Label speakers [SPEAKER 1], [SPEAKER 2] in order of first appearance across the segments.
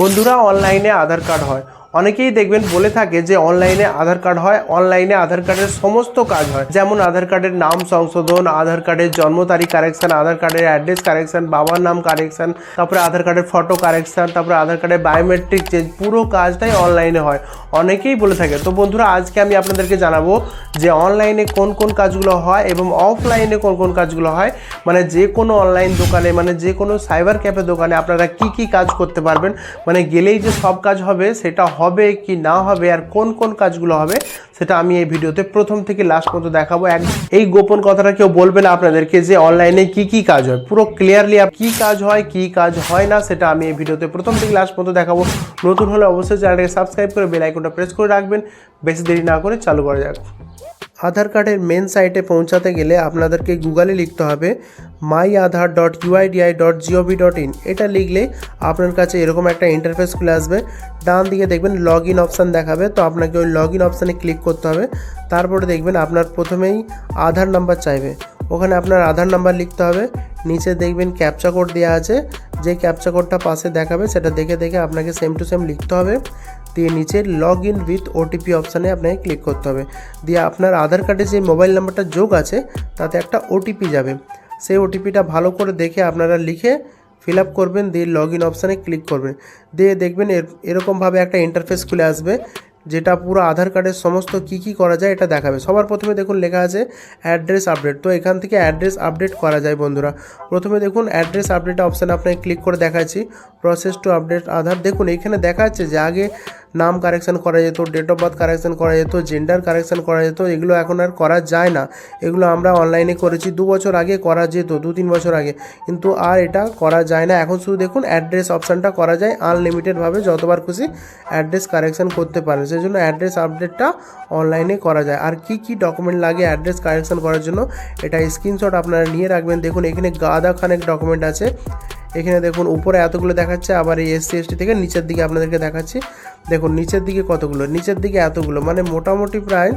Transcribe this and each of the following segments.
[SPEAKER 1] বন্ধুরা অনলাইনে আধার কার্ড হয়। অনেকেই দেখবেন বলে থাকে যে অনলাইনে আধার কার্ড হয়, অনলাইনে আধার কার্ডের সমস্ত কাজ হয়। যেমন আধার কার্ডের নাম সংশোধন, আধার কার্ডের জন্ম তারিখ কারেকশন, আধার কার্ডের অ্যাড্রেস কারেকশন, বাবার নাম কারেকশন, তারপরে আধার কার্ডের ফটো কারেকশন, তারপরে আধার কার্ডের বায়োমেট্রিক চেঞ্জ, পুরো কাজটাই অনলাইনে হয়। অনেকেই বলে থাকে। তো বন্ধুরা, আজকে আমি আপনাদেরকে জানাব যে অনলাইনে কোন কোন কাজগুলো হয় এবং অফলাইনে কোন কোন কাজগুলো হয়। মানে যে কোনো অনলাইন দোকানে মানে যে কোনো সাইবার ক্যাফে দোকানে আপনারা কি কি কাজ করতে পারবেন। মানে গেলেই যে সব কাজ হবে, সেটা হবে কি না হবে আর কোন কোন কাজগুলো হবে, সেটা আমি এই ভিডিওতে প্রথম থেকে লাস্ট পর্যন্ত দেখাবো। এই গোপন কথাটা কেউ বলবে না আপনাদেরকে যে অনলাইনে কি কি কাজ হয়। পুরো ক্লিয়ারলি কি কাজ হয়, কি কাজ হয় না, সেটা আমি এই ভিডিওতে প্রথম থেকে লাস্ট পর্যন্ত দেখাবো। নতুন হলে অবশ্যই চ্যানেলটাকে সাবস্ক্রাইব করে বেল আইকনটা প্রেস করে রাখবেন। বেশি দেরি না করে চালু করা যাক। আধার কার্ডের মেন সাইটে পৌঁছাতে গেলে আপনাদেরকে গুগলে লিখতে হবে my Aadhaar dot UIDAI dot G O V dot in এটা লিখলে আপনার কাছে এরকম একটা ইন্টারফেস খুলে আসবে। ডান দিকে দেখবেন লগ ইন অপশান দেখাবে, তো আপনাকে ওই লগ ইন অপশানে ক্লিক করতে হবে। তারপরে দেখবেন আপনার প্রথমেই আধার নাম্বার চাইবে। ওখানে আপনার আধার নাম্বার লিখতে হবে। নিচে দেখবেন ক্যাপচা কোড দেওয়া আছে। যে ক্যাপচা কোডটা পাশে দেখাবে, সেটা দেখে দেখে আপনাকে সেম টু সেম লিখতে হবে। দিয়ে নিচে লগ ইন উইথ ওটিপি অপশানে আপনাকে ক্লিক করতে হবে। দিয়ে আপনার আধার কার্ডে যে মোবাইল নাম্বারটা যোগ আছে, তাতে একটা ওটিপি যাবে। সেই ওটিপিটা ভালো করে দেখে আপনারা লিখে ফিল আপ করবেন, দিয়ে লগ ইন অপশানে ক্লিক করবেন। দিয়ে দেখবেন এর এরকমভাবে একটা ইন্টারফেস খুলে আসবে, যেটা পুরো আধার কার্ডের সমস্ত কি কি করা যায় এটা দেখাবে। সবার প্রথমে দেখুন লেখা আছে অ্যাড্রেস আপডেট তো এখান থেকে অ্যাড্রেস আপডেট করা যায় বন্ধুরা। প্রথমে দেখুন অ্যাড্রেস আপডেট অপশানে আপনাকে ক্লিক করে দেখাচ্ছি। Process to update Aadhaar. দেখুন এখানে দেখা যাচ্ছে যে আগে নাম কারেকশন করা যেত ডেট অফ বার্থ কারেকশন করা যেত জেন্ডার কারেকশন করা যেত, এগুলো এখন আর করা যায় না। এগুলো আমরা অনলাইনে করেছি, দু বছর আগে করা যেত, দু তিন বছর আগে। কিন্তু আর এটা করা যায় না। এখন শুধু দেখুন অ্যাড্রেস অপশানটা করা যায় আনলিমিটেডভাবে যতবার খুশি অ্যাড্রেস কারেকশান করতে পারেন। সেই জন্য অ্যাড্রেস আপডেটটা অনলাইনে করা যায়। আর কি কি ডকুমেন্ট লাগে অ্যাড্রেস কারেকশন করার জন্য, এটা স্ক্রিনশট আপনারা নিয়ে রাখবেন। দেখুন এখানে গাদা খানেক ডকুমেন্ট আছে। এখানে দেখুন, উপরে এতগুলো দেখাচ্ছে, আবার এই এসসি এসটি থেকে নিচের দিকে আপনাদেরকে দেখাচ্ছি। দেখুন, নিচের দিকে কতগুলো? নিচের দিকে এতগুলো মানে মোটামুটি প্রায়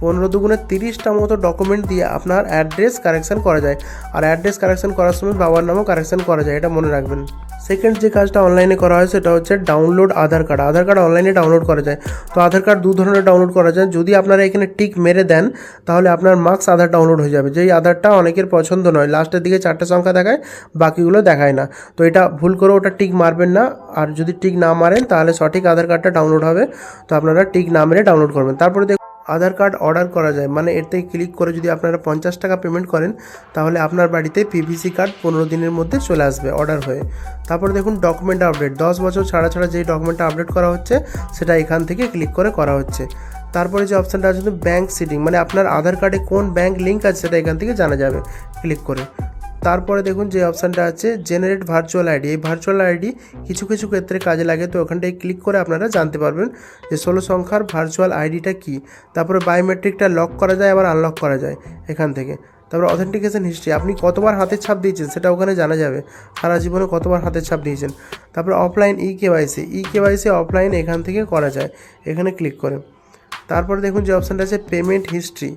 [SPEAKER 1] পনেরো দুগুণে তিরিশটা মতো ডকুমেন্ট দিয়ে আপনার অ্যাড্রেস কারেকশান করা যায়। আর অ্যাড্রেস কারেকশান করার সময় বাবার নামও কারেকশান করা যায়, এটা মনে রাখবেন। সেকেন্ড যে কাজটা অনলাইনে করা হয় সেটা হচ্ছে download Aadhaar card Aadhaar card অনলাইনে ডাউনলোড করা যায়। তো আধার কার্ড দু ধরনের ডাউনলোড করা যায়। যদি আপনারা এখানে টিক মেরে দেন, তাহলে আপনার মার্কস আধার ডাউনলোড হয়ে যাবে। যেই আধারটা অনেকের পছন্দ নয়। লাস্টের দিকে চারটে সংখ্যা দেখায়, বাকিগুলো দেখায় না। তো এটা ভুল করে ওটা টিক মারবেন না। আর যদি টিক না মারেন, তাহলে সঠিক আধার কার্ডটা ডাউনলোড হবে। তো আপনারা টিক না মেরে ডাউনলোড করবেন। তারপরে আধার কার্ড অর্ডার করা যায়। মানে থেকে ক্লিক করে যদি আপনারা পঞ্চাশ টাকা পেমেন্ট করেন, তাহলে আপনার বাড়িতে পিভিসি কার্ড পনেরো দিনের মধ্যে চলে আসবে অর্ডার হয়ে। তারপরে দেখুন ডকুমেন্ট আপডেট দশ বছর ছাড়া ছাড়া যেই ডকুমেন্টটা আপডেট করা হচ্ছে, সেটা এখান থেকে ক্লিক করে করা হচ্ছে। তারপরে যে অপশানটা আছে ব্যাঙ্ক সিটিং মানে আপনার আধার কার্ডে কোন ব্যাঙ্ক লিঙ্ক আছে, সেটা এখান থেকে জানা যাবে। ক্লিক করে। তারপরে দেখুন যে অপশানটা আছে জেনারেট ভার্চুয়াল আইডি এই ভার্চুয়াল আইডি কিছু কিছু ক্ষেত্রে কাজে লাগে, তো ওখানটায় ক্লিক করে আপনারা জানতে পারবেন যে ষোলো সংখ্যার ভার্চুয়াল আইডিটা কী। তারপরে বায়োমেট্রিকটা লক করা যায়, আবার আনলক করা যায় এখান থেকে। তারপর অথেন্টিকেশন হিস্ট্রি আপনি কতবার হাতের ছাপ দিয়েছেন সেটা ওখানে জানা যাবে। সারা জীবনে কতবার হাতের ছাপ দিয়েছেন। তারপরে offline e KYC e KYC offline এখান থেকে করা যায়, এখানে ক্লিক করে। তারপরে দেখুন যে অপশানটা আছে পেমেন্ট হিস্ট্রি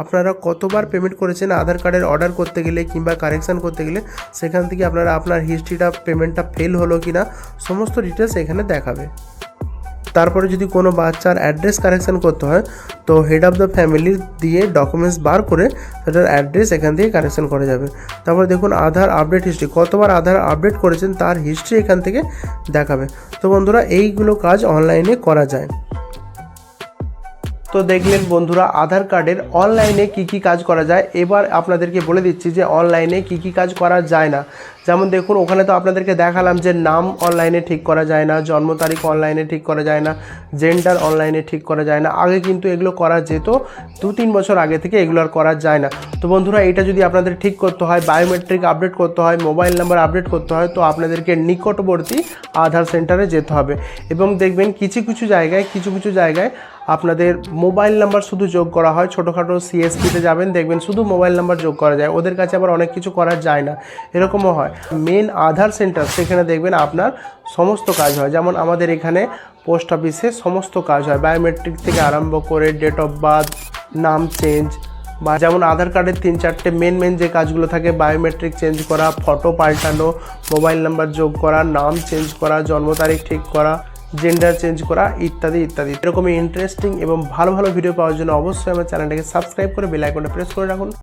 [SPEAKER 1] আপনারা কতবার পেমেন্ট করেছেন আধার কার্ডের অর্ডার করতে গেলে কিংবা কারেকশান করতে গেলে, সেখান থেকে আপনারা আপনার হিস্ট্রিটা পেমেন্টটা ফেল হলো কি না সমস্ত ডিটেলস এখানে দেখাবে। তারপরে যদি কোনো বাচ্চার অ্যাড্রেস কারেকশান করতে হয়, তো হেড অফ দ্য ফ্যামিলি দিয়ে ডকুমেন্টস বার করে সেটার অ্যাড্রেস এখান থেকে কারেকশান করা যাবে। তারপরে দেখুন আধার আপডেট হিস্ট্রি কতবার আধার আপডেট করেছেন তার হিস্ট্রি এখান থেকে দেখাবে। তো বন্ধুরা, এইগুলো কাজ অনলাইনে করা যায়। তো দেখলেন বন্ধুরা, আধার কার্ডের অনলাইনে কি কি কাজ করা যায়? এবার আপনাদেরকে বলে দিচ্ছি যে অনলাইনে কি কি কাজ করা যায় না। যেমন দেখুন, ওখানে তো আপনাদেরকে দেখালাম যে নাম অনলাইনে ঠিক করা যায় না, জন্ম তারিখ অনলাইনে ঠিক করা যায় না জেন্ডার অনলাইনে ঠিক করা যায় না। আগে কিন্তু এগুলো করা যেত, দু তিন বছর আগে থেকে এগুলো আর করা যায় না। তো বন্ধুরা, এটা যদি আপনাদের ঠিক করতে হয় বায়োমেট্রিক আপডেট করতে হয় মোবাইল নাম্বার আপডেট করতে হয়, তো আপনাদেরকে নিকটবর্তী আধার সেন্টারে যেতে হবে। এবং দেখবেন, কিছু কিছু জায়গায়, কিছু কিছু জায়গায় আপনাদের মোবাইল নাম্বার শুধু যোগ করা হয়। ছোটোখাটো সিএসপিতে যাবেন, দেখবেন শুধু মোবাইল নাম্বার যোগ করা যায়। ওদের কাছে আবার অনেক কিছু করা যায় না। এরকমও হয়। মেন আধার সেন্টার সেখানে দেখবেন আপনার সমস্ত কাজ হয়। যেমন আমাদের এখানে পোস্ট অফিসে সমস্ত কাজ হয়। বায়োমেট্রিক থেকে আরম্ভ করে ডেট অফ বার্থ নাম চেঞ্জ বা যেমন আধার কার্ডের তিন চারটে মেন মেন যে কাজগুলো থাকে বায়োমেট্রিক চেঞ্জ করা ফটো পাল্টানো মোবাইল নাম্বার যোগ করা, নাম চেঞ্জ করা, জন্ম তারিখ ঠিক করা জেন্ডার চেঞ্জ করা ইত্যাদি ইত্যাদি। এরকমই ইন্টারেস্টিং এবং ভালো ভালো ভিডিও পাওয়ার জন্য অবশ্যই আমার চ্যানেলটাকে সাবস্ক্রাইব করে বেল আইকনটা প্রেস করে রাখুন।